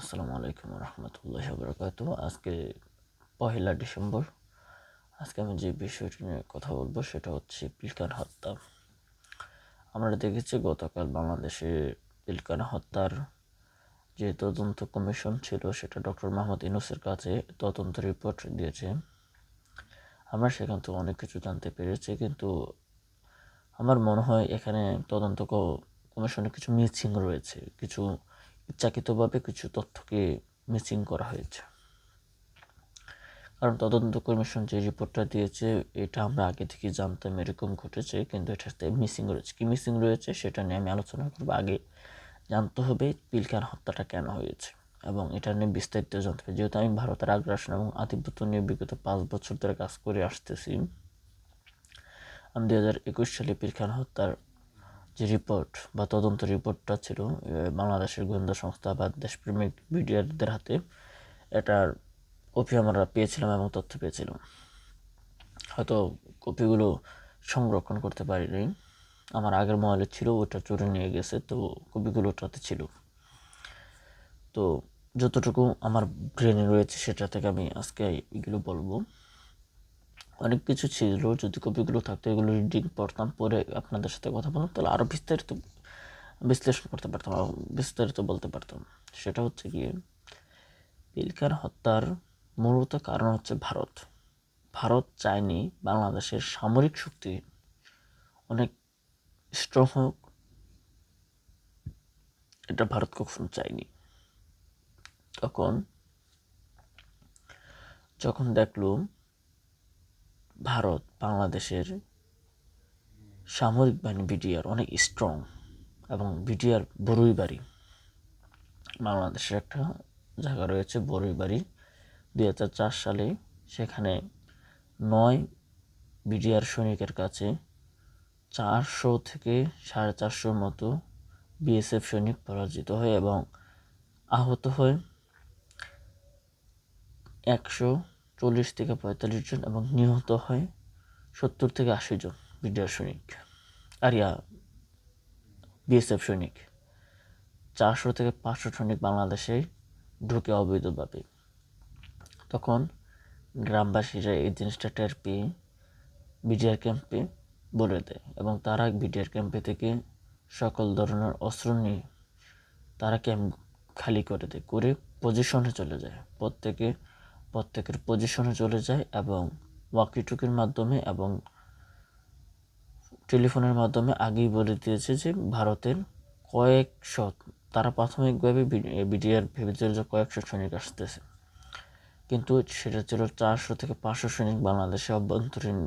আসসালামু আলাইকুম রহমতুল্লাহ বরকাত আজকে পহেলা ডিসেম্বর। আজকে আমি যে বিষয়টি নিয়ে কথা বলব সেটা হচ্ছে পিলকান হত্যা। আমরা দেখেছি গতকাল বাংলাদেশে পিলকান হত্যার যে তদন্ত কমিশন ছিল, সেটা ডক্টর মোহাম্মদ ইনুসের কাছে তদন্ত রিপোর্ট দিয়েছে। আমরা সেখান থেকে অনেক কিছু জানতে পেরেছি, কিন্তু আমার মনে হয় এখানে তদন্ত কমিশনে কিছু মিসিং রয়েছে, কিছু ইচ্ছাকৃতভাবে কিছু তথ্যকে মিসিং করা হয়েছে। কারণ তদন্ত কমিশন যে রিপোর্টটা দিয়েছে, এটা আমরা আগে থেকে জানতাম এরকম ঘটেছে, কিন্তু এটাতে মিসিং রয়েছে। কি মিসিং রয়েছে সেটা নিয়ে আমি আলোচনা করব আগে। জানতে হবে পিলকার হত্যাটা কেন হয়েছে এবং এটা নিয়ে বিস্তারিত জানতে হবে। যেহেতু আমি ভারতের আগ্রাসন এবং আধিপত্য নিয়ে বিগত পাঁচ বছর ধরে কাজ করে আসতেছি, আমি দু হাজার একুশ সালে পিলখান হত্যার যে রিপোর্ট বা তদন্ত রিপোর্টটা ছিল বাংলাদেশের গোয়েন্দা সংস্থা বা দেশপ্রেমিক মিডিয়ারদের হাতে, এটার কপি আমরা পেয়েছিলাম এবং তথ্য পেয়েছিলাম। হয়তো কপিগুলো সংরক্ষণ করতে পারিনি। আমার আগের মোবাইলে ছিল, ওটা চুরি নিয়ে গেছে, তো কপিগুলো ওটাতে ছিল। তো যতটুকু আমার ব্রেনে রয়েছে, সেটা থেকে আমি আজকে এগুলো বলব। অনেক কিছু ছিল, যদি কপিগুলো থাকতো, এগুলো রিডিং পড়তাম পরে আপনাদের সাথে কথা বলতাম, তাহলে আরও বিস্তারিত বিশ্লেষণ করতে পারতাম বিস্তারিত বলতে পারতাম। সেটা হচ্ছে গিয়ে, পিলকার হত্যার মূলত কারণ হচ্ছে ভারত। ভারত চায়নি বাংলাদেশের সামরিক শক্তি অনেক স্ট্রং হোক, এটা ভারত কখনো চায়নি। তখন, যখন দেখল ভারত বাংলাদেশের সামরিক বাহিনী, বিডিআর, অনেক স্ট্রং এবং বিডিআর বড়ুই বাড়ি বাংলাদেশের একটা জায়গা রয়েছে বড়ুই বাড়ি দুই হাজার চার সালে সেখানে নয় বিডিআর সৈনিকের কাছে চারশো থেকে সাড়ে চারশোর মতো বিএসএফ সৈনিক পরাজিত হয় এবং আহত হয়। একশো চল্লিশ থেকে পঁয়তাল্লিশ জন এবং নিহত হয় সত্তর থেকে আশি জন বিডিআর সৈনিক। আরিয়া, বিএসএফ সৈনিক। চারশো থেকে পাঁচশো সৈনিক বাংলাদেশে ঢুকে অবৈধভাবে। তখন গ্রামবাসীরা এই জিনিসটা টের পেয়ে বিডিআর ক্যাম্পে বলে দেয় এবং তারা বিডিআর ক্যাম্পে থেকে সকল ধরনের অস্ত্র নিয়ে তারা ক্যাম্প খালি করে দেয়, করে পজিশনে চলে যায়। প্রত্যেকে প্রত্যেকের পজিশনে চলে যায় এবং ওয়াকিটুকির মাধ্যমে এবং টেলিফোনের মাধ্যমে আগেই বলে দিয়েছে যে ভারতের কয়েকশো, তারা প্রাথমিকভাবে বিডিআর ভেবেছিল যে কয়েকশো সৈনিক আসতেছে। কিন্তু সেটা ছিল চারশো থেকে পাঁচশো সৈনিক বাংলাদেশে অভ্যন্তরীণ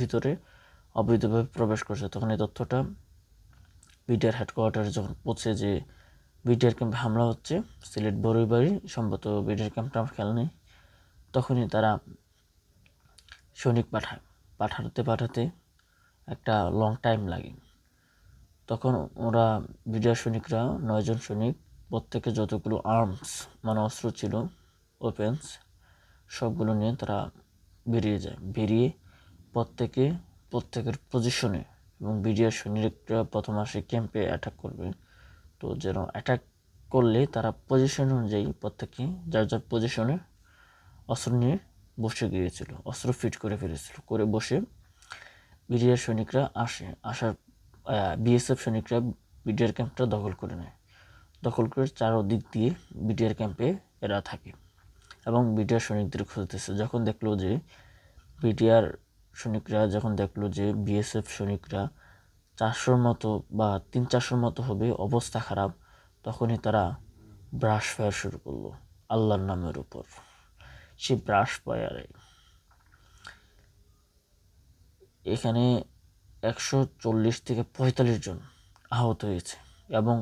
ভিতরে অবৈধভাবে প্রবেশ করছে। তখন এই তথ্যটা বিডিআর হেডকোয়ার্টারে যখন পৌঁছে যে বিডিআর ক্যাম্পে হামলা হচ্ছে, সিলেট বড়ইবাড়ি সম্ভবত বিডিআর ক্যাম্পটা আমার খেয়াল নেই। তখনই তারা সৈনিক পাঠায়। পাঠাতে পাঠাতে একটা লং টাইম লাগে। তখন ওরা বিডিআর সৈনিকরা নয়জন সৈনিক, প্রত্যেকে যতগুলো আর্মস মানে অস্ত্র ছিল ওপেন্স সবগুলো নিয়ে তারা বেরিয়ে যায়। বেরিয়ে প্রত্যেকে, প্রত্যেকের পজিশনে এবং বিডিআর সৈনিকরা প্রথম আসে ক্যাম্পে অ্যাটাক করবে। তো যেন অ্যাটাক করলে তারা পজিশন অনুযায়ী প্রত্যেকে, যার যার পজিশনে অস্ত্র নিয়ে বসে গিয়েছিল, অস্ত্র ফিট করে ফেলেছিল। করে বসে বিডিআর সৈনিকরা আসে, আসার বিএসএফ সৈনিকরা বিডিআর ক্যাম্পটা দখল করে নেয়। দখল করে চারদিক দিয়ে বিডিআর ক্যাম্পে এরা থাকে এবং বিডিআর সৈনিকদের খুঁজতেছে। যখন দেখল যে বিডিআর সৈনিকরা, যখন দেখল যে বিএসএফ সৈনিকরা চারশোর মতো বা তিন চারশোর মতো হবে, অবস্থা খারাপ, তখনই তারা ব্রাশ ফায়ার শুরু করল, আল্লাহর নামের উপর। সে ব্রাশ ফায়ারে এখানে একশো চল্লিশ থেকে পঁয়তাল্লিশ জন আহত হয়েছে এবং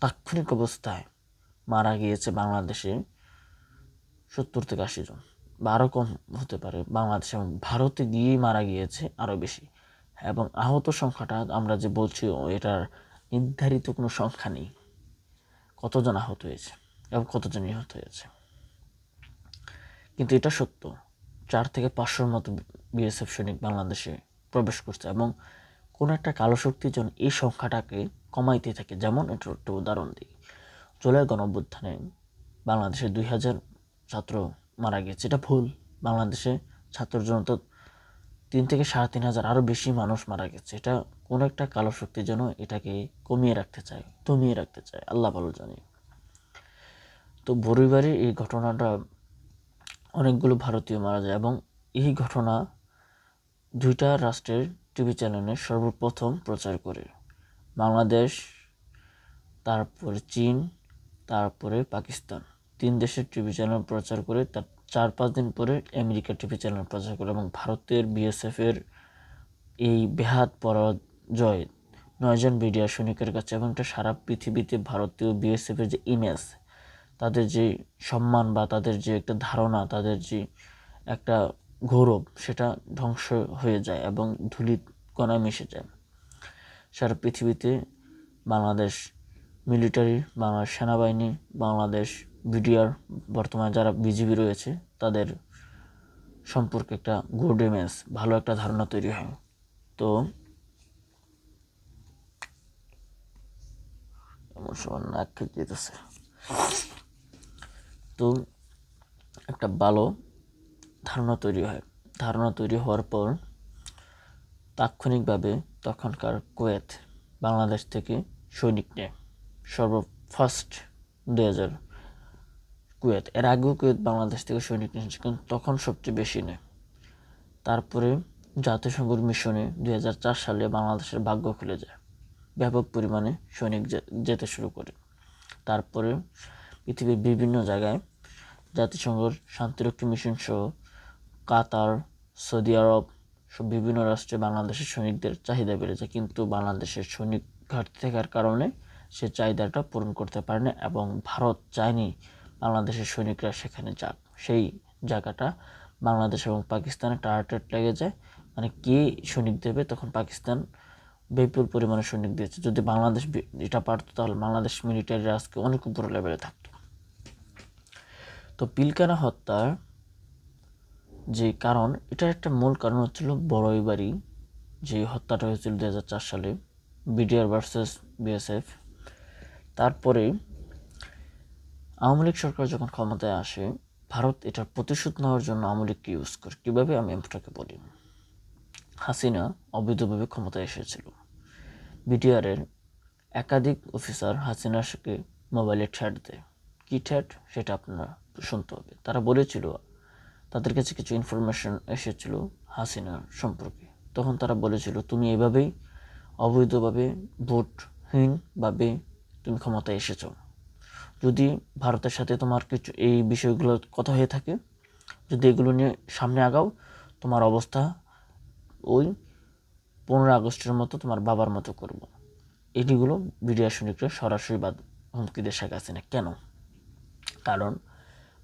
তাৎক্ষণিক অবস্থায় মারা গিয়েছে বাংলাদেশে সত্তর থেকে আশি জন। বা আরও কম হতে পারে বাংলাদেশ এবং ভারতে গিয়েই মারা গিয়েছে আরও বেশি। এবং আহত সংখ্যাটা আমরা যে বলছি, এটার নির্ধারিত কোনো সংখ্যা নেই। কতজন আহত হয়েছে এবং কতজন নিহত হয়েছে? কিন্তু এটা সত্য। চার থেকে পাঁচশোর মতো বিএসএফ সৈনিক বাংলাদেশে প্রবেশ করছে এবং কোনো একটা কালো শক্তির জন্য এই সংখ্যাটাকে কমাইতে থাকে। যেমন এটা একটা উদাহরণ দিই। জুলাই গণ অভ্যুত্থানে বাংলাদেশে দুই হাজার ছাত্র মারা গেছে। এটা ভুল। বাংলাদেশে ছাত্র জনতা তিন থেকে সাড়ে তিন হাজার আরও বেশি মানুষ মারা গেছে। এটা কোনো একটা কালো শক্তি যেন এটাকে কমিয়ে রাখতে চায় দমিয়ে রাখতে চায়। আল্লাহ ভালো জানি। তো বরিবারের এই ঘটনাটা অনেকগুলো ভারতীয় মারা যায় এবং এই ঘটনা দুইটা রাষ্ট্রের টিভি চ্যানেলে সর্বপ্রথম প্রচার করে। বাংলাদেশ, তারপরে চীন, তারপরে পাকিস্তান। তিন দেশের টিভি চ্যানেল প্রচার করে, তার চার পাঁচ দিন পরে আমেরিকা টিভি চ্যানেল প্রচার করে এবং ভারতের বিএসএফের এই বেহাত পরাজয়, নয়জন মিডিয়া সৈনিকের কাছে এবং এটা সারা পৃথিবীতে ভারতীয় বিএসএফের যে ইমেজ তাদের যে সম্মান বা তাদের যে একটা ধারণা, তাদের যে একটা গৌরব, সেটা ধ্বংস হয়ে যায় এবং ধুলি কণায় মিশে যায়। সারা পৃথিবীতে বাংলাদেশ মিলিটারি বাংলাদেশ সেনাবাহিনী, বাংলাদেশ বিডিআর বর্তমানে যারা বিজিবি রয়েছে, তাদের সম্পর্কে একটা গুড ইমেজ ভালো একটা ধারণা তৈরি হয়। তো এমন সময় নাক যেতেছে তো একটা ভালো ধারণা তৈরি হয়। ধারণা তৈরি হওয়ার পর তাৎক্ষণিকভাবে তখনকার কুয়েত বাংলাদেশ থেকে সৈনিক নেয়। সর্ব ফার্স্ট দু হাজার কুয়েত। এর আগেও কুয়েত বাংলাদেশ থেকে সৈনিক নিয়েছে, কিন্তু তখন সবচেয়ে বেশি নেয়। তারপরে জাতিসংঘের মিশনে দু হাজার চার সালে বাংলাদেশের ভাগ্য খুলে যায়। ব্যাপক পরিমাণে সৈনিক যেতে শুরু করে। তারপরে পৃথিবীর বিভিন্ন জায়গায় জাতিসংঘের শান্তিরক্ষী মিশন সহ কাতার, সৌদি আরব সব বিভিন্ন রাষ্ট্রে বাংলাদেশের সৈনিকদের চাহিদা বেড়েছে। কিন্তু বাংলাদেশের সৈনিক ঘাটতি থাকার কারণে সে চাহিদাটা পূরণ করতে পারে না এবং ভারত চায়নি বাংলাদেশের সৈনিকরা সেখানে যাক। সেই জায়গাটা বাংলাদেশ এবং পাকিস্তানে টার্গেট লেগে যায়। মানে কে সৈনিক দেবে? তখন পাকিস্তান বিপুল পরিমাণে সৈনিক দিয়েছে। যদি বাংলাদেশ এটা পারতো, তাহলে বাংলাদেশ মিলিটারি আজকে অনেক উপর লেভেলে থাকতো। তো পিলকানা হত্যার যে কারণ, এটার একটা মূল কারণ হচ্ছিল বড়ই বাড়ি, যে হত্যাটা হয়েছিল দু হাজার চার সালে, বিডিআর ভার্সেস বিএসএফ। তারপরে আওয়ামী লীগ সরকার যখন ক্ষমতায় আসে, ভারত এটার প্রতিশোধ নেওয়ার জন্য আওয়ামী লীগকে ইউজ করে। কীভাবে? আমি আপনাকে বলি। হাসিনা অবৈধভাবে ক্ষমতায় এসেছিল। বিডিআরের একাধিক অফিসার হাসিনা হাসিনাকে মোবাইলে ঠ্যাট দেয়। কী ঠ্যাট সেটা আপনারা শুনতে হবে। তারা বলেছিল, তাদের কাছে কিছু ইনফরমেশন এসেছিল হাসিনার সম্পর্কে। তখন তারা বলেছিল, তুমি এভাবেই অবৈধভাবে ভোটহীনভাবে তুমি ক্ষমতায় এসেছ। যদি ভারতের সাথে তোমার কিছু, এই বিষয়গুলো কথা হয়ে থাকে, যদি এগুলো নিয়ে সামনে আগাও, তোমার অবস্থা ওই পনেরো আগস্টের মতো তোমার বাবার মতো করব। এটিগুলো মিডিয়া সৈনিকরা সরাসরি বাদ হুমকি দিয়ে শেখ হাসিনা। কেন? কারণ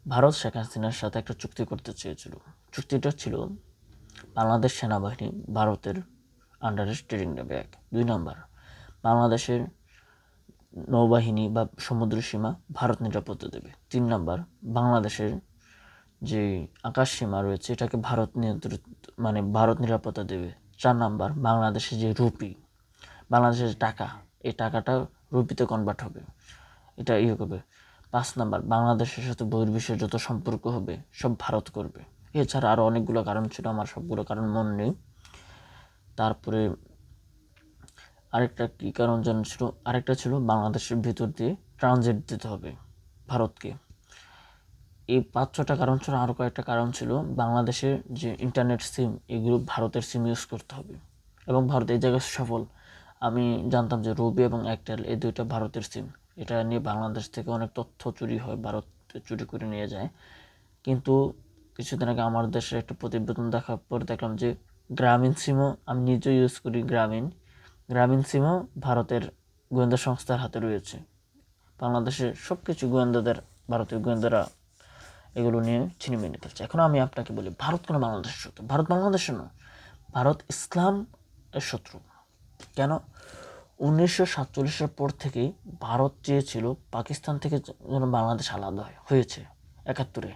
ভারত শেখ হাসিনার সাথে একটা চুক্তি করতে চেয়েছিল। চুক্তিটা ছিল বাংলাদেশ সেনাবাহিনী ভারতের আন্ডারে ট্রেডিং নেবে এক। দুই নম্বর, বাংলাদেশের নৌবাহিনী বা সমুদ্র সীমা ভারত নিরাপত্তা দেবে। তিন নম্বর, বাংলাদেশের যে আকাশ সীমা রয়েছে, এটাকে ভারত নিয়ন্ত্রিত মানে ভারত নিরাপত্তা দেবে। চার নাম্বার, বাংলাদেশের যে রুপি, বাংলাদেশের টাকা, এই টাকাটা রুপিতে কনভার্ট হবে। এটা ইয়ে করবে। পাঁচ নাম্বার, বাংলাদেশের সাথে বহির্বিশ্বের যত সম্পর্ক হবে, সব ভারত করবে। এছাড়া আরও অনেকগুলো কারণ ছিল, আমার সবগুলো কারণ মনে নেই। তারপরে আরেকটা কী কারণ যেন ছিল? আরেকটা ছিল বাংলাদেশের ভিতর দিয়ে ট্রানজিট দিতে হবে ভারতকে। এই পাঁচ ছটা কারণ ছিল আরও কয়েকটা কারণ ছিল বাংলাদেশের যে ইন্টারনেট সিম এগুলো ভারতের সিম ইউজ করতে হবে। এবং ভারত এই জায়গায় সফল। আমি জানতাম যে রবি এবং একটেল এই দুইটা ভারতের সিম এটা নিয়ে বাংলাদেশ থেকে অনেক তথ্য চুরি হয়, ভারত চুরি করে নিয়ে যায়। কিন্তু কিছুদিন আগে আমার দেশের একটা প্রতিবেদন দেখার পর দেখলাম যে গ্রামীণ সিমও আমি নিজেও ইউজ করি গ্রামীণ। গ্রামীণ সিমও ভারতের গোয়েন্দা সংস্থার হাতে রয়েছে। বাংলাদেশে সব কিছু গোয়েন্দাদের, ভারতীয় গোয়েন্দারা এগুলো নিয়ে ছিনিয়ে নিতে চাচ্ছে এখন আমি আপনাকে বলি, ভারত কোনো বাংলাদেশের শত্রু, ভারত বাংলাদেশের নয়, ভারত ইসলাম শত্রু। কেন? উনিশশো সাতচল্লিশের পর থেকেই ভারত চেয়েছিল পাকিস্তান থেকে যেন বাংলাদেশ আলাদা হয়, হয়েছে একাত্তরে।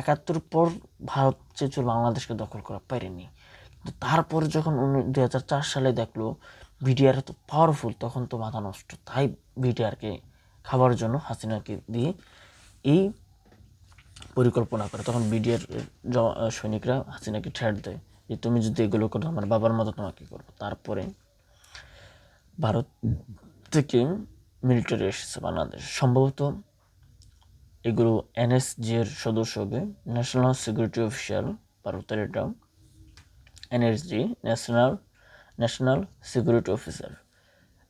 একাত্তর পর ভারত চেয়েছিল বাংলাদেশকে দখল করা, পারেনি। কিন্তু তারপরে যখন দু হাজার চার সালে দেখল বিডিআর এত পাওয়ারফুল তখন তো মাথা নষ্ট। তাই বিডিআরকে খাবার জন্য হাসিনাকে দিয়ে এই পরিকল্পনা করে, তখন বিডিআর সৈনিকরা হাসিনাকে ঠেট দেয় যে, তুমি যদি এগুলো করো, আমার বাবার মতো তোমাকে করব। তারপরে থেকে মিলিটারি এসেছে বাংলাদেশ। সম্ভবত এগুলো এনএসজি এর সদস্য হবে ন্যাশনাল সিকিউরিটি অফিসিয়াল ভারতের এটা। NSG national national security officer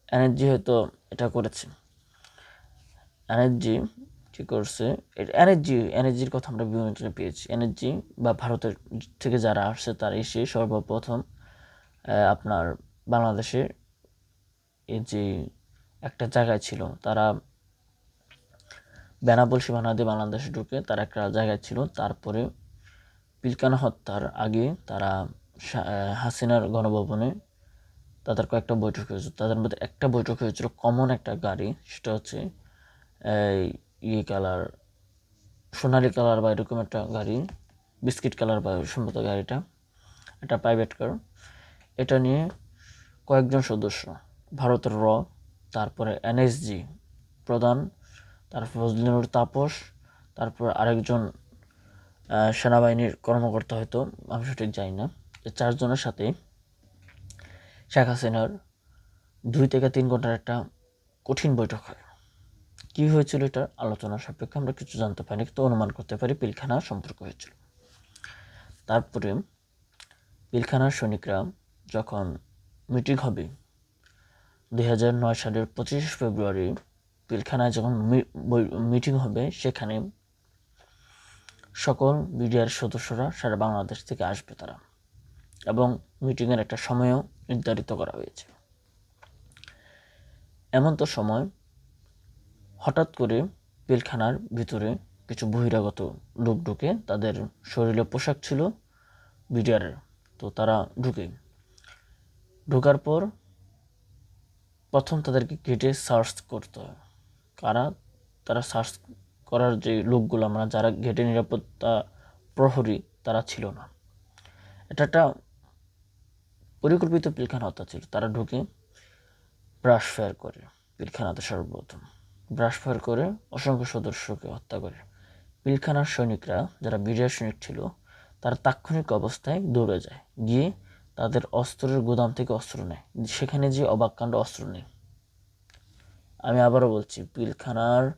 NSG হয়তো এটা করেছে। এনএসজি কী করছে? এনএসজি এনএসজির কথা আমরা বিভিন্ন পেয়েছি। এনএসজি বা ভারতের থেকে যারা আসছে তারা এসে সর্বপ্রথম আপনার বাংলাদেশে যে একটা জায়গায় ছিল, তারা বেনাবল সীমানা দিয়ে বাংলাদেশে ঢুকে তারা একটা জায়গায় ছিল, তারপরে পিলকানা হত্যার আগে তারা হাসিনার গণভবনে তাদের কয়েকটা বৈঠক হয়েছিল। তাদের মধ্যে একটা বৈঠক হয়েছিল কমন একটা গাড়ি, সেটা হচ্ছে ইয়ে কালার, সোনালি কালার বা এরকম একটা গাড়ি, বিস্কিট কালার বা সম্ভবত গাড়িটা, একটা প্রাইভেট কার এটা নিয়ে কয়েকজন সদস্য ভারতের র, তারপরে এনএসজি প্রধান, তারপর ফজলিনুর তাপস, তারপর আরেকজন সেনাবাহিনীর কর্মকর্তা হয়তো, আমি সঠিক যাই না চারজনের সাথে শেখ হাসিনার দুই থেকে তিন ঘণ্টার একটা কঠিন বৈঠক হয়। কী হয়েছিল এটার আলোচনার সাপেক্ষে আমরা কিছু জানতে পারি কিন্তু অনুমান করতে পারি, পিলখানা সম্পর্ক হয়েছিল। তারপরে পিলখানার সৈনিকরা যখন মিটিং হবে দুই হাজার নয় সালের পঁচিশে ফেব্রুয়ারি পিলখানায় যখন মিটিং হবে, সেখানে সকল মিডিয়ার সদস্যরা সারা বাংলাদেশ থেকে আসবে তারা। এবং মিটিংয়ের একটা সময়ও নির্ধারিত করা হয়েছে। এমন তো সময় হঠাৎ করে পিলখানার ভিতরে কিছু বহিরাগত লোক ঢুকে, তাদের শরীরে পোশাক ছিল বিডিআরের তো তারা ঢুকে। ঢোকার পর প্রথম তাদেরকে গেটে সার্চ করতে হয়। কারা? তারা সার্চ করার যে লোকগুলো আমরা যারা গেটে নিরাপত্তা প্রহরী, তারা ছিল না। এটা একটা পরিকল্পিত পিলখানা হত্যা ছিল। তারা ঢুকে ব্রাশ ফায়ার করে। পিলখানাতে সর্বপ্রথম। ব্রাশ ফায়ার করে অসংখ্য সদস্যকে হত্যা করে। পিলখানার সৈনিকরা, যারা বিজয় সৈনিক ছিল, তারা তাৎক্ষণিক অবস্থায় দৌড়ে যায়। গিয়ে তাদের অস্ত্রের গোদাম থেকে অস্ত্র নেয়। সেখানে যে অবাককাণ্ড অস্ত্র নেই। আমি আবারও বলছি, পিলখানার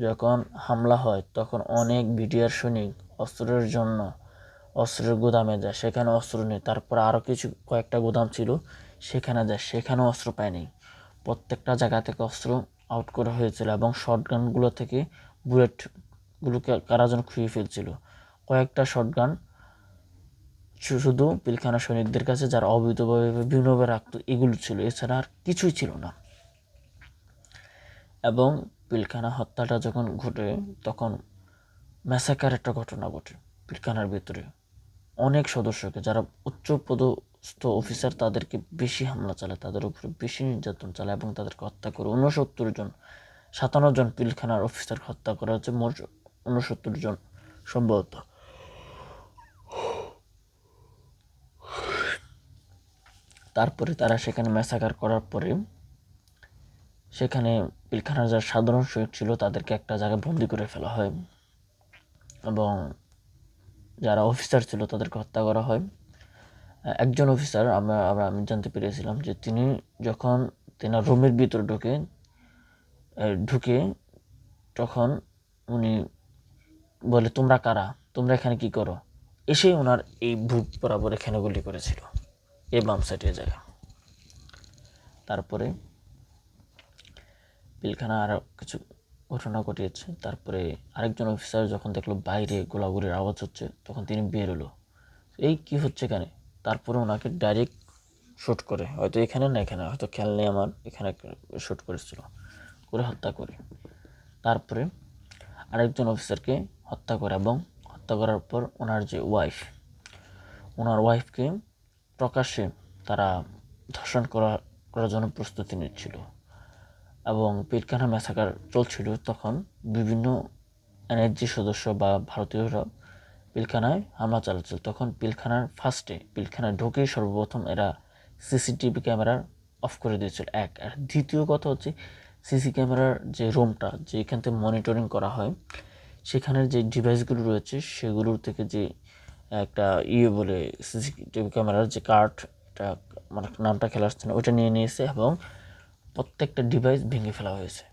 যখন হামলা হয়, তখন অনেক বিডিআর সৈনিক অস্ত্রের জন্য অস্ত্রের গোদামে যায়। সেখানে অস্ত্র নেই। তারপর আরও কিছু, কয়েকটা গোদাম ছিল, সেখানে যায়। সেখানেও অস্ত্র পায়নি প্রত্যেকটা জায়গা থেকে অস্ত্র আউট করা হয়েছিল এবং শর্টগানগুলো থেকে বুলেটগুলোকে কারা যেন খুঁয়ে ফেলছিল। কয়েকটা শর্টগান শুধু পিলখানা সৈনিকদের কাছে, যারা অবৈধভাবে বিভিন্নভাবে রাখতো এগুলো ছিল। এছাড়া আর কিছুই ছিল না। এবং পিলখানা হত্যাটা যখন ঘটে, তখন ম্যাসাকার একটা ঘটনা ঘটে পিলখানার ভিতরে। অনেক সদস্যকে, যারা উচ্চ পদস্থ অফিসার তাদেরকে বেশি হামলা চালায়, তাদের উপরে বেশি নির্যাতন চালায় এবং তাদেরকে হত্যা করে। উনসত্তর জন, সাতান্ন জন পিলখানার অফিসার হত্যা করা হচ্ছে। মোট উনসত্তর জন সম্ভবত। তারপরে তারা সেখানে ম্যাসাকার করার পরে সেখানে পিলখানার যারা সাধারণ সৈনিক ছিল, তাদেরকে একটা জায়গায় বন্দি করে ফেলা হয় এবং যারা অফিসার ছিল, তাদেরকে হত্যা করা হয়। একজন অফিসার আমরা আমরা, আমি জানতে পেরেছিলাম যে তিনি যখন তেনার রুমের ভিতরে ঢুকে ঢুকে, তখন উনি বলে, তোমরা কারা? তোমরা এখানে কি করো? এসেই ওনার এই বুক বরাবর এখানে গুলি করেছিল। এই বাম সাইডের জায়গা। তারপরে পিলখানা আরও কিছু ঘটনা ঘটিয়েছে। তারপরে আরেকজন অফিসার যখন দেখল বাইরে গোলাগুলির আওয়াজ হচ্ছে, তখন তিনি বের হলো। এই কি হচ্ছে এখানে? তারপরে ওনাকে ডাইরেক্ট শ্যুট করে। হয়তো এখানে না এখানে, হয়তো খেয়াল নেই আমার, এখানে শ্যুট করেছিল। করে হত্যা করে। তারপরে আরেকজন অফিসারকে হত্যা করে এবং হত্যা করার পর ওনার যে ওয়াইফ ওনার ওয়াইফকে প্রকাশ্যে তারা ধর্ষণ করা, করার জন্য প্রস্তুতি নিচ্ছিল। এবং পিলখানা ম্যাসাকার চলছিল তখন বিভিন্ন এনএসজি সদস্য বা ভারতীয়রা পিলখানায় হামলা চালাচ্ছিল। তখন পিলখানার ফার্স্টে পিলখানায় ঢুকেই সর্বপ্রথম এরা সিসিটিভি ক্যামেরার অফ করে দিয়েছিল, এক। আর দ্বিতীয় কথা হচ্ছে সিসি ক্যামেরার যে রুমটা যে এখান থেকে মনিটরিং করা হয়, সেখানের যে ডিভাইসগুলো রয়েছে, সেগুলোর থেকে যে একটা ইয়ে বলে সিসিটিভি ক্যামেরার যে কার্ড, এটা মানে নামটা খেলা আসছে না, ওইটা নিয়ে নিয়েছে এবং প্রত্যেকটা ডিভাইস ভেঙে ফেলা হয়েছে,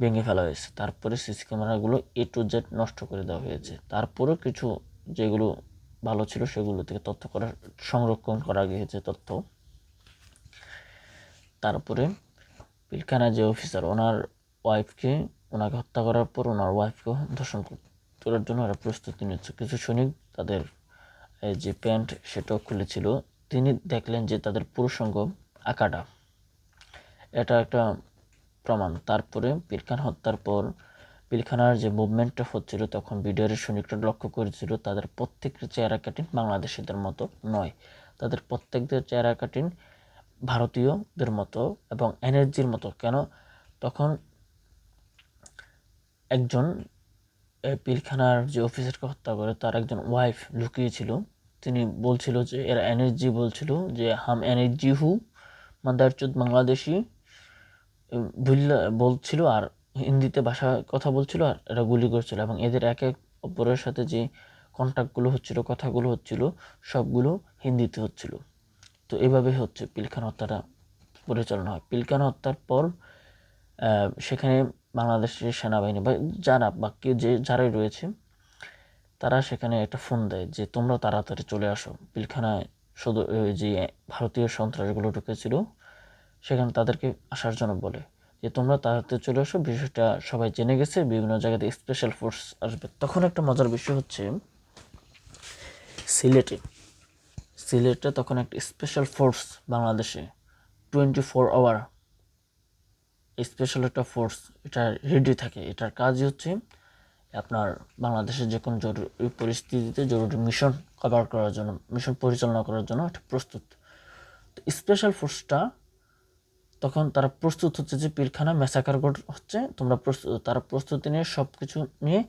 ভেঙে ফেলা হয়েছে। তারপরে সিসি ক্যামেরাগুলো এ টু জেড নষ্ট করে দেওয়া হয়েছে। তারপরেও কিছু যেগুলো ভালো ছিল সেগুলো থেকে তথ্য করা সংরক্ষণ করা গিয়েছে তথ্য। তারপরে পিলখানা যে অফিসার ওনার ওয়াইফকে ওনাকে হত্যা করার পর ওনার ওয়াইফকেও ধর্ষণ কর- করার জন্য ওরা প্রস্তুতি নিচ্ছে। কিছু সৈনিক তাদের যে প্যান্ট সেটাও খুলেছিল, তিনি দেখলেন যে তাদের পুরুষঙ্গ আঁকাটা। এটা একটা প্রমাণ। তারপরে পিলখান হত্যার পর পিলখানার যে মুভমেন্টটা হচ্ছিল, তখন বিডিআরের সৈনিকরা লক্ষ্য করেছিল, তাদের প্রত্যেকের চেহারা কাটিন বাংলাদেশিদের মতো নয়। তাদের প্রত্যেকদের চেহারা কাটিন ভারতীয়দের মতো এবং এনার্জির মতো। কেন? তখন একজন পিলখানার যে অফিসারকে হত্যা করে, তার একজন ওয়াইফ লুকিয়েছিল। তিনি বলছিল যে, এরা এনার্জি বলছিল যে, হাম এনার্জি হু মাদারচুদ বাংলাদেশি বুল্লা বলছিল আর হিন্দিতে ভাষা কথা বলছিল আর এরা গুলি করছিল এবং এদের এক এক অপরের সাথে যে কন্ট্যাক্টগুলো হচ্ছিল, কথাগুলো হচ্ছিল, সবগুলো হিন্দিতে হচ্ছিল। তো এভাবে হচ্ছে পিলখানা হত্যাটা পরিচালনা হয়। পিলখানা হত্যার পর সেখানে বাংলাদেশের সেনাবাহিনী বা যারা বা কেউ যে যারাই রয়েছে তারা সেখানে একটা ফোন দেয় যে, তোমরা তাড়াতাড়ি চলে আসো। পিলখানায় শুধু যে ভারতীয় সন্ত্রাসগুলো ঢুকেছিল, সেখানে তাদেরকে আসার জন্য বলে যে, তোমরা তাড়াতাড়ি চলে আসো। বিষয়টা সবাই জেনে গেছে, বিভিন্ন জায়গাতে স্পেশাল ফোর্স আসবে। তখন একটা মজার বিষয় হচ্ছে, সিলেটে সিলেটে তখন একটা স্পেশাল ফোর্স বাংলাদেশে টোয়েন্টি ফোর আওয়ার স্পেশাল একটা ফোর্স এটা রেডি থাকে। এটার কাজই হচ্ছে আপনার বাংলাদেশের যে কোনো জরুরি পরিস্থিতিতে জরুরি মিশন কভার করার জন্য মিশন পরিচালনা করার জন্য একটা প্রস্তুত। তো স্পেশাল ফোর্সটা তখন তারা প্রস্তুত হচ্ছে যে পিলখানা ম্যাসাকার হচ্ছে, তোমরা প্রস্তুত, তারা প্রস্তুতি নিয়ে সব কিছু নিয়ে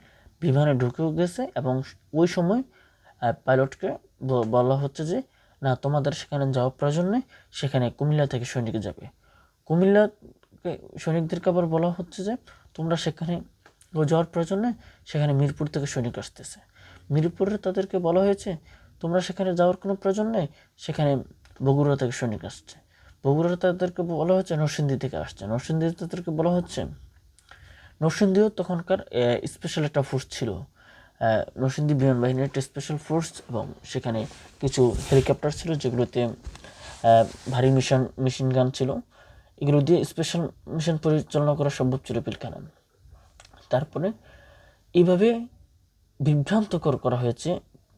বিমানে ঢুকেও গেছে এবং ওই সময় পাইলটকে বলা হচ্ছে যে, না, তোমাদের সেখানে যাওয়ার প্রয়োজন নেই, সেখানে কুমিল্লা থেকে সৈনিক যাবে। কুমিল্লা সৈনিকদেরকে আবার বলা হচ্ছে যে, তোমরা সেখানে যাওয়ার প্রয়োজন সেখানে মিরপুর থেকে সৈনিক আসতেছে। মিরপুরে তাদেরকে বলা হয়েছে, তোমরা সেখানে যাওয়ার কোনো প্রয়োজন নেই, সেখানে বগুড়া থেকে সৈনিক আসছে। বগুড়া তাদেরকে বলা হচ্ছে, নরসিংদী থেকে আসছে। নরসিংদী তাদেরকে বলা হচ্ছে, নরসিংদীও তখনকার স্পেশাল একটা ফোর্স ছিল। নরসিংদী বিমান বাহিনীর একটা স্পেশাল ফোর্স এবং সেখানে কিছু হেলিকপ্টার ছিল, যেগুলোতে ভারী মিশন মেশিন গান ছিল। এগুলো দিয়ে স্পেশাল মিশন পরিচালনা করা সম্ভব ছিল পিলখানা তারপরে এইভাবে বিভ্রান্তকর করা হয়েছে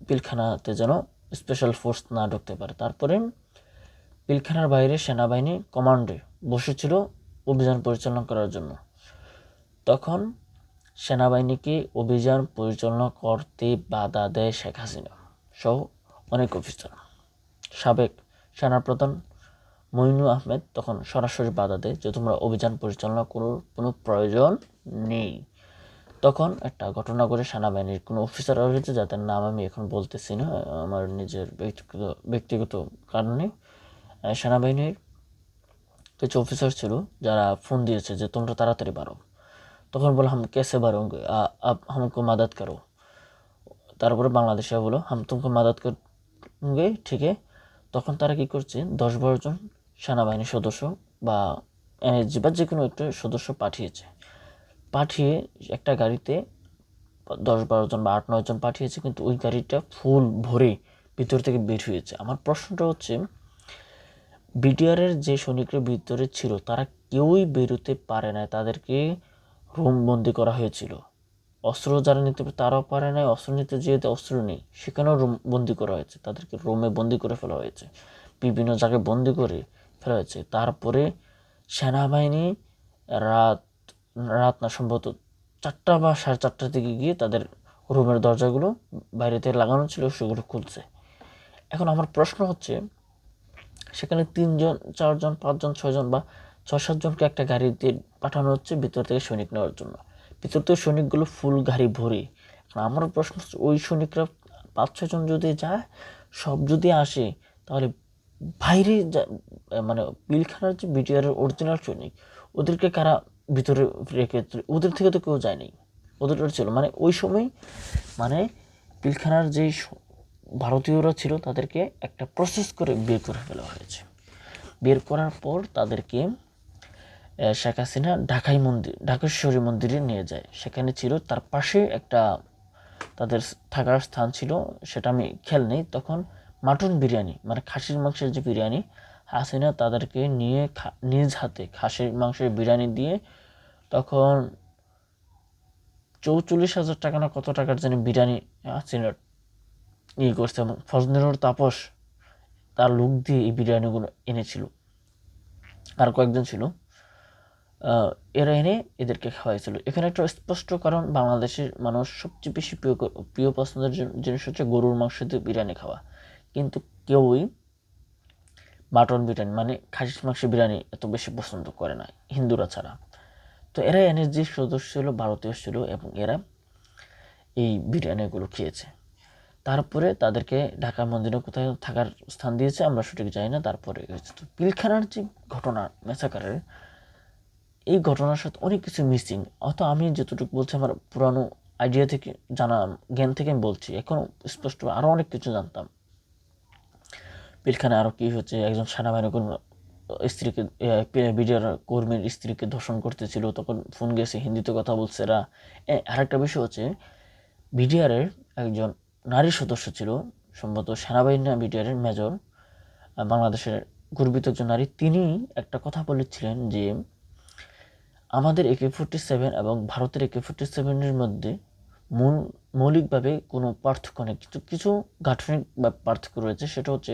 পিলখানাতে যেন স্পেশাল ফোর্স না ঢুকতে পারে। তারপরে পিলখানার বাইরে সেনাবাহিনী কমান্ডে বসেছিল অভিযান পরিচালনা করার জন্য। তখন সেনাবাহিনীকে অভিযান পরিচালনা করতে বাধা দেয় শেখ হাসিনা সহ অনেক অফিসার। সাবেক সেনাপ্রধান মইনু আহমেদ তখন সরাসরি বাধা দেয় যে, তোমরা অভিযান পরিচালনা করার কোনো প্রয়োজন নেই। তখন একটা ঘটনা করে সেনাবাহিনীর। কোনো অফিসার রয়েছে যাদের নাম আমি এখন বলতেছি না, আমার নিজের ব্যক্তিগত ব্যক্তিগত কারণে সেনাবাহিনীর কিছু অফিসার ছিল যারা ফোন দিয়েছে যে, তোমরা তাড়াতাড়ি বাড়ো। তখন বলো, হাম কেসে বাড়ো আপ মাদাত করো। তারপরে বাংলাদেশে বলো, হাম তোমাকে মাদাত করি ঠিকই তখন তারা কী করছে, দশ বারোজন সেনাবাহিনীর সদস্য বা এনএসজি বা যে কোনো একটা সদস্য পাঠিয়েছে। পাঠিয়ে একটা গাড়িতে দশ বারো জন বা আট, নয় জন পাঠিয়েছে, কিন্তু ওই গাড়িটা ফুল ভরে ভিতর থেকে বের হয়েছে। আমার প্রশ্নটা হচ্ছে বিডিআরের যে সৈনিকরা ভিতরে ছিল, তারা কেউই বেরোতে পারে না তাদেরকে রুম বন্দি করা হয়েছিল। অস্ত্র যারা নিতে পারে, তারাও পারে না অস্ত্র নিতে যেহেতু অস্ত্র নেই, সেখানেও রুম বন্দি করা হয়েছে। তাদেরকে রুমে বন্দি করে ফেলা হয়েছে। বিভিন্ন জায়গায় বন্দি করে ফেলা হয়েছে। তারপরে সেনাবাহিনী রাত রাত না, সম্ভবত চারটা বা সাড়ে চারটার দিকে গিয়ে তাদের রুমের দরজাগুলো বাইরে থেকে লাগানো ছিল, সেগুলো খুলছে। এখন আমার প্রশ্ন হচ্ছে, সেখানে তিনজন, চারজন, পাঁচজন, ছয়জন বা ছয়, সাতজনকে একটা গাড়ি দিয়ে পাঠানো হচ্ছে ভিতর থেকে সৈনিক নেওয়ার জন্য। ভিতর থেকে সৈনিকগুলো ফুল গাড়ি ভরে। আমার প্রশ্ন হচ্ছে, ওই সৈনিকরা পাঁচ, ছয়জন যদি যায়, সব যদি আসে, তাহলে বাইরে মানে পিলখানার যে বিটিআর অরিজিনাল সৈনিক, ওদেরকে কারা ভিতরে রেখে ওদের থেকে তো কেউ যায়নি ওদের ছিল মানে ওই সময় মানে পিলখানার যেই ভারতীয়রা ছিল, তাদেরকে একটা প্রসেস করে বের করে ফেলা হয়েছে। বের করার পর তাদেরকে শেখ হাসিনা ঢাকাই মন্দির ঢাকেশ্বরী মন্দিরে নিয়ে যায়। সেখানে ছিল, তার পাশে একটা তাদের থাকার স্থান ছিল, সেটা আমি খেয়াল নেই। তখন মাটন বিরিয়ানি মানে খাসির মাংসের যে বিরিয়ানি হাসিনা তাদেরকে নিয়ে নিজ হাতে খাসির মাংসের বিরিয়ানি দিয়ে তখন চৌচল্লিশ হাজার টাকা না কত টাকার জানি বিরিয়ানি হাসিনা ইয়ে করছে এবং ফজনেরর তাপস তার লোক দিয়ে এই বিরিয়ানিগুলো এনেছিল। আর কয়েকজন ছিল। এরা এনে এদেরকে খাওয়াইছিল। এখানে একটা স্পষ্ট কারণ, বাংলাদেশের মানুষ সবচেয়ে বেশি প্রিয় প্রিয় পছন্দের জিনিস হচ্ছে গরুর মাংস দিয়ে বিরিয়ানি খাওয়া। কিন্তু কেউই মাটন বিরিয়ানি মানে খাসির মাংস বিরিয়ানি এত বেশি পছন্দ করে না, হিন্দুরা ছাড়া। তো এরা যে সদস্য ছিল, ভারতীয় ছিল এবং এরা এই বিরিয়ানিগুলো খেয়েছে। তারপরে তাদেরকে ঢাকা মন্দিরে কোথায় থাকার স্থান দিয়েছে, আমরা সঠিক জানি না, তারপরে তো পিলখানার যে ঘটনা, মেসাকারের, এই ঘটনার সাথে অনেক কিছু মিসিং। অত আমি যতটুকু বলছি, আমার পুরানো আইডিয়া থেকে জানা, জ্ঞান থেকে আমি বলছি, এখন স্পষ্ট আরও অনেক কিছু জানতাম। পিলখানে আরও কি হচ্ছে, একজন সেনাবাহিনী স্ত্রীকে বিডিআর কর্মীর স্ত্রীকে ধর্ষণ করতেছিল, তখন ফোন গেছে, হিন্দিতে কথা বলছে এরা। আরেকটা বিষয় হচ্ছে বিডিআরের একজন নারী সদস্য ছিল, সম্ভবত সেনাবাহিনী বিডিআরের মেজর বাংলাদেশের গর্বিত একজন নারী। তিনি একটা কথা বলেছিলেন যে, আমাদের একে ফোর্টি সেভেন এবং ভারতের একে ফোর্টি সেভেনের মধ্যে মূল, মৌলিকভাবে কোনো পার্থক্য নেই। কিছু কিছু গাঠনিক বা পার্থক্য রয়েছে, সেটা হচ্ছে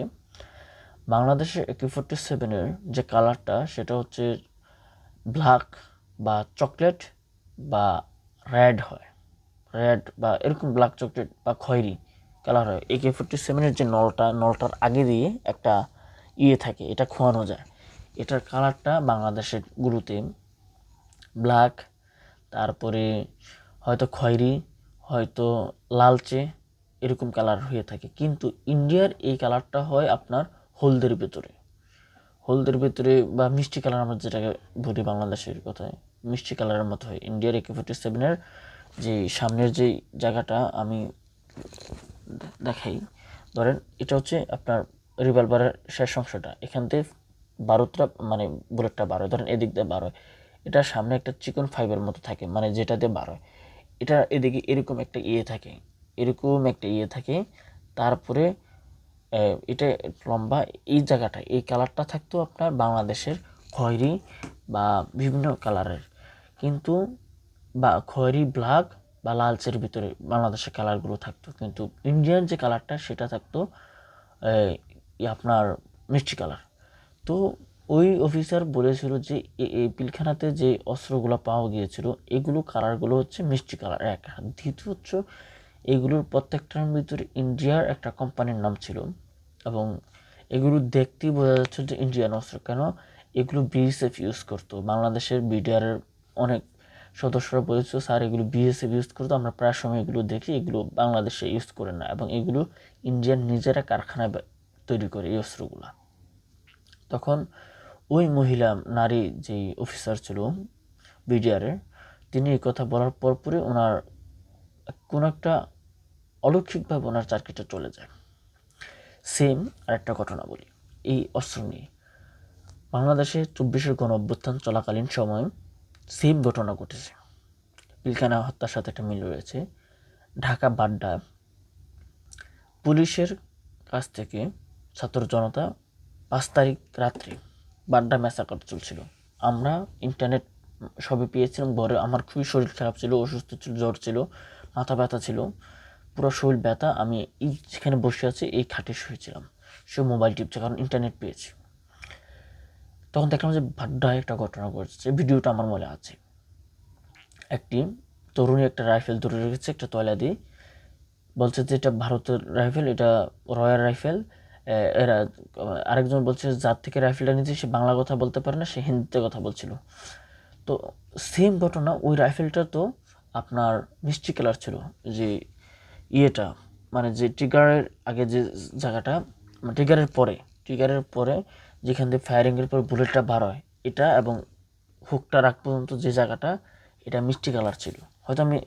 বাংলাদেশের একে ফোর্টি সেভেনের যে কালারটা, সেটা হচ্ছে ব্ল্যাক বা চকলেট বা রেড হয়। রেড বা এরকম ব্ল্যাক চকলেট বা খয়েরি কালার হয়। একে ফোর্টি সেভেনের যে নলটা, নলটার আগে দিয়ে একটা ইয়ে থাকে, এটা খোয়ানো যায়। এটার কালারটা বাংলাদেশের গুরুতে ব্ল্যাক তারপরে হয়তো খয়েরি, হয়তো লালচে এরকম কালার হয়ে থাকে। কিন্তু ইন্ডিয়ার এই কালারটা হয় আপনার হলদের ভেতরে। হলদের ভেতরে বা মিষ্টি কালার আমরা যেটাকে বলি বাংলাদেশের কথায়, মিষ্টি কালারের মতো হয়। ইন্ডিয়ার একে ফোর্টি সেভেনের যে সামনের যে জায়গাটা আমি দেখাই, ধরেন এটা হচ্ছে আপনার রিভলভারের শেষ অংশটা। এখান থেকে বারোটা মানে বুলেটটা বারো ধরেন এদিক দিয়ে বারো এটা সামনে একটা চিকন ফাইবার মতো থাকে মানে যেটা দিয়ে বারো এটা এদিকে এরকম একটা ইয়ে থাকে, এরকম একটা ইয়ে থাকে। তারপরে এটা লম্বা এই জায়গাটা, এই কালারটা থাকতো আপনার বাংলাদেশের খয়েরি বা বিভিন্ন কালারের কিন্তু বা খয়েরি ব্ল্যাক বা লালচের ভিতরে বাংলাদেশের কালারগুলো থাকতো। কিন্তু ইন্ডিয়ান যে কালারটা সেটা থাকতো আপনার মিষ্টি কালার তো ওই অফিসার বলেছিল যে এই পিলখানাতে যে অস্ত্রগুলো পাওয়া গিয়েছিল, এগুলো কালারগুলো হচ্ছে মিষ্টি কালার এক, দ্বিতীয় হচ্ছে, এগুলোর প্রত্যেকটার ভিতরে ইন্ডিয়ার একটা কোম্পানির নাম ছিল। এবং এগুলো দেখতেই বোঝা যাচ্ছে যে ইন্ডিয়ান অস্ত্র, কেন এগুলো বিএসএফ ইউজ করতো। বাংলাদেশের বিডিআরের অনেক সদস্যরা বলেছিল, স্যার, এগুলো বিএসএফ ইউজ করতো, আমরা প্রায় সময় এগুলো দেখি, এগুলো বাংলাদেশে ইউজ করে না। এবং এগুলো ইন্ডিয়ান নিজেরা কারখানায় তৈরি করে এই অস্ত্রগুলো। তখন ওই মহিলা, নারী যেই অফিসার ছিল বিডিআরের তিনি এই কথা বলার পরপরই ওনার কোনো একটা অলৌকিকভাবে ওনার চাকরিটা চলে যায়। সেম আরেকটা ঘটনা বলি। এই অস্ত্র নিয়ে। বাংলাদেশে চব্বিশের গণ অভ্যুত্থান চলাকালীন সময় সেম ঘটনা ঘটেছে। পিলখানা হত্যার সাথে একটা মিল রয়েছে। ঢাকা বাড্ডা পুলিশের কাছ থেকে ছাত্র জনতা পাঁচ তারিখ রাত্রে বাড্ডা ম্যাসাকার চলছিল। আমরা ইন্টারনেট সবই পেয়েছিলাম, ঘরে আমার খুবই শরীর খারাপ ছিল, অসুস্থ ছিল, জ্বর ছিল, মাথা ব্যথা ছিল। পুরো শরীর ব্যথা, আমি এই যেখানে বসে আছি, এই খাটে শুয়েছিলাম সে মোবাইল টিপছে, কারণ ইন্টারনেট পেয়েছি। তখন দেখলাম যে বাড্ডায় একটা ঘটনা ঘটছে। ভিডিওটা আমার মনে আছে। একটি তরুণী একটা রাইফেল ধরে রেখেছে, একটা তয়লা দিয়ে বলছে যে এটা ভারতের রাইফেল, এটা রয়্যাল রাইফেল। এরা, আরেকজন বলছে যার থেকে রাইফেলটা নিয়েছে, সে বাংলা কথা বলতে পারে না, সে হিন্দিতে কথা বলছিল। তো সেম ঘটনা, ওই রাইফেলটা তো আপনার মিষ্টি কালার ছিল, যে ইয়েটা মানে যে ট্রিগারের আগে যে জায়গাটা মানে ট্রিগারের পরে ট্রিগারের পরে যেখান দিয়ে ফায়ারিংয়ের পর বুলেটটা বার হয়, এটা এবং হুকটা রাখ পর্যন্ত যে জায়গাটা, এটা মিষ্টি কালার ছিল। হয়তো আমি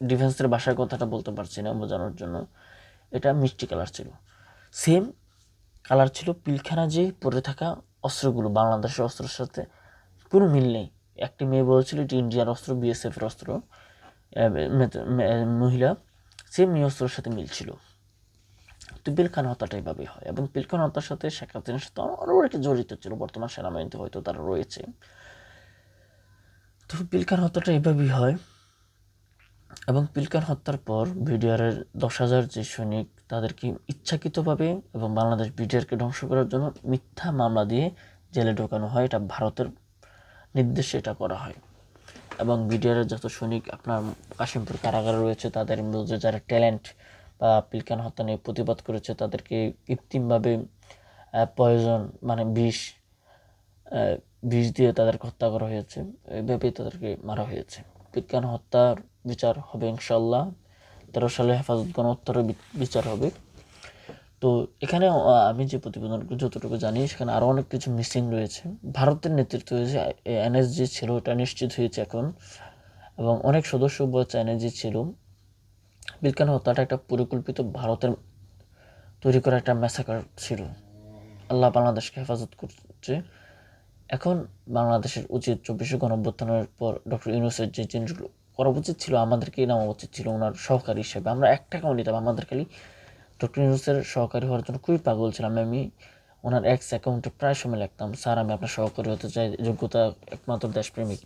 ডিফেন্সের ভাষার কথাটা বলতে পারছি না বোঝানোর জন্য। এটা মিষ্টি কালার ছিল। সেম কালার ছিল পিলখানা যে পরে থাকা অস্ত্রগুলো, বাংলাদেশের অস্ত্রের সাথে কোনো মিল নেই। একটি মেয়ে বলেছিল, এটি ইন্ডিয়ার অস্ত্র বিএসএফের অস্ত্র। মহিলা সেম এই সাথে মিল ছিল তো পিলখান হত্যাটা এভাবেই হয় এবং পিলখান হত্যার সাথে শেখ হাসিনার সাথে আরও একটা জড়িত ছিল। বর্তমান সেনাবাহিনীতে হয়তো তারা রয়েছে। তো পিলখানা হত্যাটা এভাবেই হয় এবং পিলকার হত্যার পর বিডিআরের দশ হাজার যে সৈনিক তাদেরকে ইচ্ছাকৃতভাবে এবং বাংলাদেশ বিডিআরকে ধ্বংস করার জন্য মিথ্যা মামলা দিয়ে জেলে ঢোকানো হয়। এটা ভারতের নির্দেশে এটা করা হয়। এবং বিডিআরের যত সৈনিক আপনার কাশিমপুর কারাগারে রয়েছে, তাদের মধ্যে যারা ট্যালেন্ট বা পিলকান হত্যা নিয়ে প্রতিবাদ করেছে, তাদেরকে কৃত্রিমভাবে পয়জন মানে বিষ বিষ দিয়ে তাদেরকে হত্যা করা হয়েছে। এইভাবেই তাদেরকে মারা হয়েছে। বিজ্ঞান হত্যার বিচার হবে ইনশাল্লাহ তেরো সালে হেফাজত গণহত্যারও বিচার হবে। তো এখানে আমি যে প্রতিবেদন যতটুকু জানি, সেখানে আরও অনেক কিছু মিসিং রয়েছে। ভারতের নেতৃত্ব হয়েছে এনএসজি ছিল এটা নিশ্চিত হয়েছে এখন। এবং অনেক সদস্য বলছে এনএসজি ছিল। বিজ্ঞান হত্যাটা একটা পরিকল্পিত ভারতের তৈরি করা একটা ম্যাসাকার ছিল। আল্লাহ বাংলাদেশকে হেফাজত করছে। এখন বাংলাদেশের উচিত চব্বিশে গণঅভ্যুত্থানের পর ডক্টর ইউনুসের যে জিনিসগুলো করা উচিত ছিল, আমাদেরকেই নেওয়া উচিত ছিল, ওনার সহকারী হিসেবে। আমরা এক টাকাও নিতাম, আমাদের খালি ডক্টর ইউনুসের সহকারী হওয়ার জন্য খুবই পাগল ছিলাম। আমি ওনার এক্স অ্যাকাউন্টে প্রায় সময় লিখতাম। স্যার, আমি আপনার সহকারী হতে চাই। যোগ্যতা একমাত্র দেশপ্রেমিক।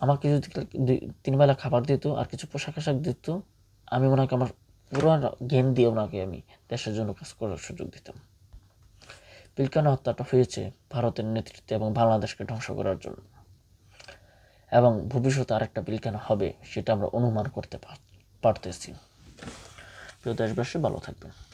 আমাকে যদি তিনবেলা খাবার দিত আর কিছু পোশাক আশাক দিত, আমি ওনাকে আমার পুরো জ্ঞান দিয়ে ওনাকে আমি দেশের জন্য কাজ করার সুযোগ দিতাম। পিলকানা হত্যাটা হয়েছে ভারতের নেতৃত্বে এবং বাংলাদেশকে ধ্বংস করার জন্য। এবং ভবিষ্যতে আরেকটা পিলকানা হবে, সেটা আমরা অনুমান করতে পার- পারতেছি। প্রিয় দেশবাসী ভালো থাকবেন।